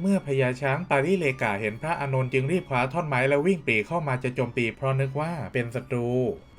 เมื่อพญาช้างปาริเลกาเห็นพระอานนท์จึงรีบคว้าท่อนไม้แล้ววิ่งปรีเข้ามาจะโจมตีเพราะนึกว่าเป็นศัตรู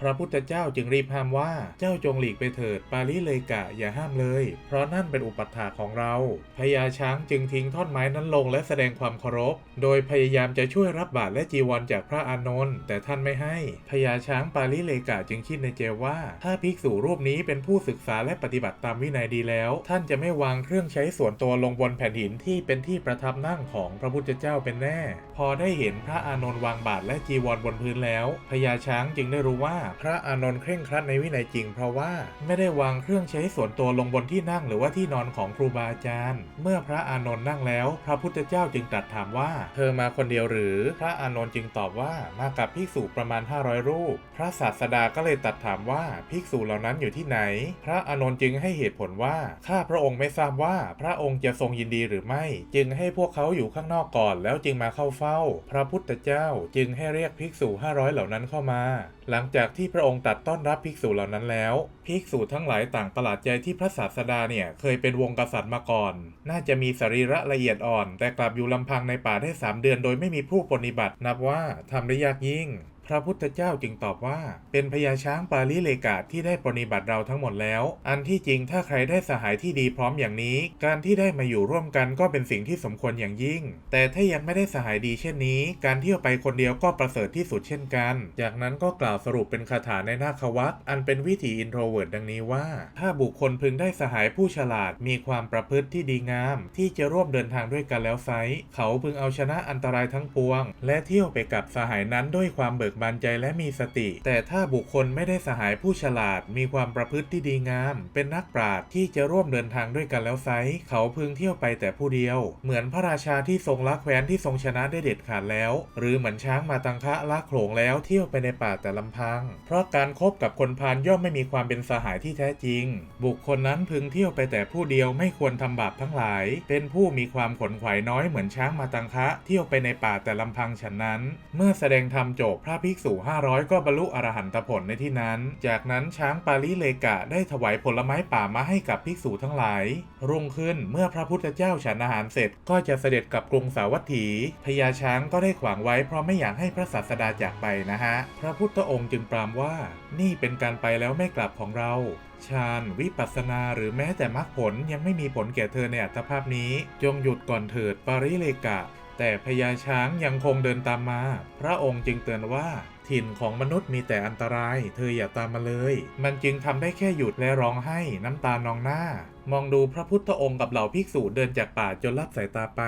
พระพุทธเจ้าจึงรีบห้ามว่าเจ้าจงหลีกไปเถิดปาริเลกะอย่าห้ามเลย เพราะนั่นเป็นอุปัฏฐาของเราพญาช้างจึงทิ้งท่อนไม้นั้นลงและแสดงความเคารพ โดยพยายามจะช่วยรับบาตรและจีวรจากพระอานนท์แต่ท่านไม่ให้พญาช้างปาริเลกะจึงคิดในใจว่า ถ้าภิกษุรูปนี้เป็นผู้ศึกษาและปฏิบัติตามวินัยดีแล้ว ท่านจะไม่วางเครื่องใช้ส่วนตัวลงบนแผ่นหินที่เป็นที่ประทับนั่งของพระพุทธเจ้าเป็นแน่ พอได้เห็นพระอานนท์วางบาตรและจีวรบนพื้นแล้วพญาช้างจึงได้รู้ว่าพระอานนท์เคร่งครัดในวินัยจริงเพราะว่าไม่ได้วางเครื่องใช้ส่วนตัวลงบนที่นั่งหรือว่าที่นอนของครูบาอาจารย์ เมื่อพระอานนท์นั่งแล้ว พระพุทธเจ้าจึงตรัสถามว่า เธอมาคนเดียวหรือ พระอานนท์จึงตอบว่ามากับภิกษุประมาณ 500 รูป พระศาสดาก็เลยตรัสถามว่าภิกษุเหล่านั้นอยู่ที่ไหน พระอานนท์จึงให้เหตุผลว่าข้าพระองค์ไม่ทราบว่าพระองค์จะทรงยินดีหรือไม่ จึงให้พวกเขาอยู่ข้างนอกก่อนแล้วจึงมาเข้าเฝ้า พระพุทธเจ้าจึงให้เรียกภิกษุ500เหล่านั้นเข้ามาหลังจากที่พระองค์ตัดต้อนรับภิกษุเหล่านั้นแล้ว ภิกษุทั้งหลายต่างประหลาดใจที่พระศาสดาเนี่ยเคยเป็นวงกษัตริย์มาก่อน น่าจะมีสรีระละเอียดอ่อน แต่กลับอยู่ลำพังในป่าได้ 3 เดือนโดยไม่มีผู้ปฏิบัติ นับว่าทำได้ยากยิ่งพระพุทธเจ้าจึงตอบว่า เป็นพญาช้างปาลิเลกาที่ได้ปฏิบัติเราทั้งหมดแล้ว อันที่จริงถ้าใครได้สหายที่ดีพร้อมอย่างนี้ การที่ได้มาอยู่ร่วมกันก็เป็นสิ่งที่สมควรอย่างยิ่ง แต่ถ้ายังไม่ได้สหายดีเช่นนี้ การเที่ยวไปคนเดียวก็ประเสริฐที่สุดเช่นกัน จากนั้นก็กล่าวสรุปเป็นคาถาในนาควัตอันเป็นวิถีอินโทรเวิร์ดดังนี้ว่า ถ้าบุคคลพึงได้สหายผู้ฉลาดมีความประพฤติที่ดีงาม ที่จะร่วมเดินทางด้วยกันแล้วไซเขาพึงเอาชนะอันตรายทั้งปวง และเที่ยวไปกับสหายนั้นด้วยความเบิกบานใจและมีสติ แต่ถ้าบุคคลไม่ได้สหายผู้ฉลาด มีความประพฤติที่ดีงาม เป็นนักปราชญ์ที่จะร่วมเดินทางด้วยกันแล้วไซเขาพึงเที่ยวไปแต่ผู้เดียว เหมือนพระราชาที่ทรงละแคว้นที่ทรงชนะได้เด็ดขาดแล้ว หรือเหมือนช้างมาตังคะละโขลงแล้วเที่ยวไปในป่าแต่ลำพัง เพราะการคบกับคนพาลย่อมไม่มีความเป็นสหายที่แท้จริง บุคคลนั้นพึงเที่ยวไปแต่ผู้เดียวไม่ควรทำบาปทั้งหลาย เป็นผู้มีความขนขวายน้อยเหมือนช้างมาตังคะ เที่ยวไปในป่าแต่ลำพังฉันนั้น เมื่อแสดงธรรมจบพระภิกษุ 500 ก็บรรลุอรหันตผลในที่นั้น จากนั้นช้างปาลิเลกะได้ถวายผลไม้ป่ามาให้กับภิกษุทั้งหลาย รุ่งขึ้นเมื่อพระพุทธเจ้าฉันอาหารเสร็จ ก็จะเสด็จกลับกรุงสาวัตถีพญาช้างก็ได้ขวางไว้เพราะไม่อยากให้พระศาสดาจากไปนะฮะ พระพุทธองค์จึงปรามว่า นี่เป็นการไปแล้วไม่กลับของเราฌานวิปัสสนาหรือแม้แต่มรรคผลยังไม่มีผลแก่เธอในอัตภาพนี้ จงหยุดก่อนเถิดปาริเลกะ แต่พญาช้างยังคงเดินตามมา พระองค์จึงเตือนว่า ถิ่นของมนุษย์มีแต่อันตราย เธออย่าตามมาเลย มันจึงทำได้แค่หยุดและร้องไห้น้ำตานองหน้ามองดูพระพุทธองค์กับเหล่าภิกษุเดินจากป่าจนลับสายตาไป